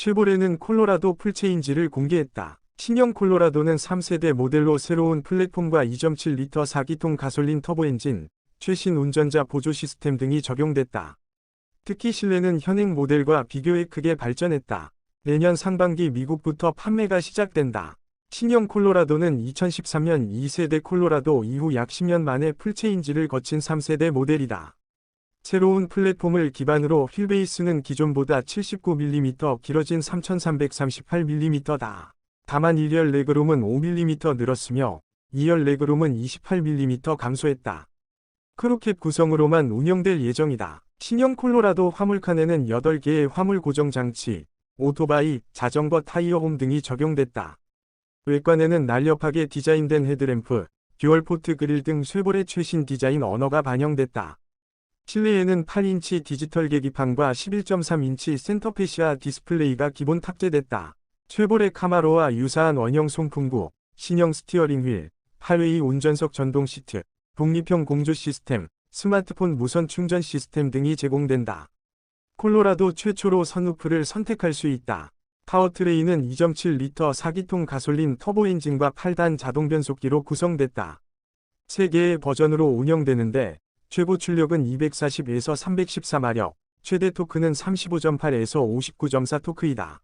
쉐보레는 콜로라도 풀체인지를 공개했다. 신형 콜로라도는 3세대 모델로 새로운 플랫폼과 2.7리터 4기통 가솔린 터보 엔진, 최신 운전자 보조 시스템 등이 적용됐다. 특히 실내는 현행 모델과 비교해 크게 발전했다. 내년 상반기 미국부터 판매가 시작된다. 신형 콜로라도는 2013년 2세대 콜로라도 이후 약 10년 만에 풀체인지를 거친 3세대 모델이다. 새로운 플랫폼을 기반으로 휠베이스는 기존보다 79mm 길어진 3338mm다. 다만 1열 레그룸은 5mm 늘었으며 2열 레그룸은 28mm 감소했다. 크로캡 구성으로만 운영될 예정이다. 신형 콜로라도 화물칸에는 8개의 화물 고정 장치, 오토바이, 자전거 타이어 홈 등이 적용됐다. 외관에는 날렵하게 디자인된 헤드램프, 듀얼 포트 그릴 등 쉐보레 최신 디자인 언어가 반영됐다. 실내에는 8인치 디지털 계기판과 11.3인치 센터페시아 디스플레이가 기본 탑재됐다. 쉐보레 카마로와 유사한 원형 송풍구, 신형 스티어링 휠, 8웨이 운전석 전동 시트, 독립형 공조 시스템, 스마트폰 무선 충전 시스템 등이 제공된다. 콜로라도 최초로 선루프를 선택할 수 있다. 파워트레인은 2.7리터 4기통 가솔린 터보 엔진과 8단 자동 변속기로 구성됐다. 3개의 버전으로 운영되는데 최고 출력은 240에서 314마력, 최대 토크는 35.8에서 59.4 토크이다.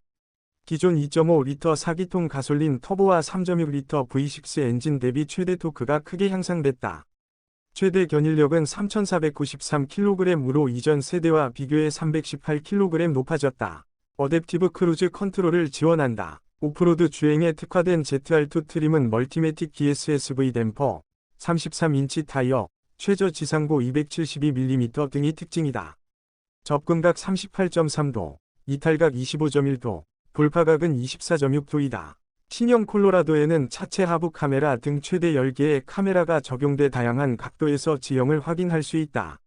기존 2.5리터 4기통 가솔린 터보와 3.6리터 V6 엔진 대비 최대 토크가 크게 향상됐다. 최대 견인력은 3,493kg으로 이전 세대와 비교해 318kg 높아졌다. 어댑티브 크루즈 컨트롤을 지원한다. 오프로드 주행에 특화된 ZR2 트림은 멀티매틱 DSSV 댐퍼, 33인치 타이어, 최저 지상고 272mm 등이 특징이다. 접근각 38.3도, 이탈각 25.1도, 돌파각은 24.6도이다. 신형 콜로라도에는 차체 하부 카메라 등 최대 10개의 카메라가 적용돼 다양한 각도에서 지형을 확인할 수 있다.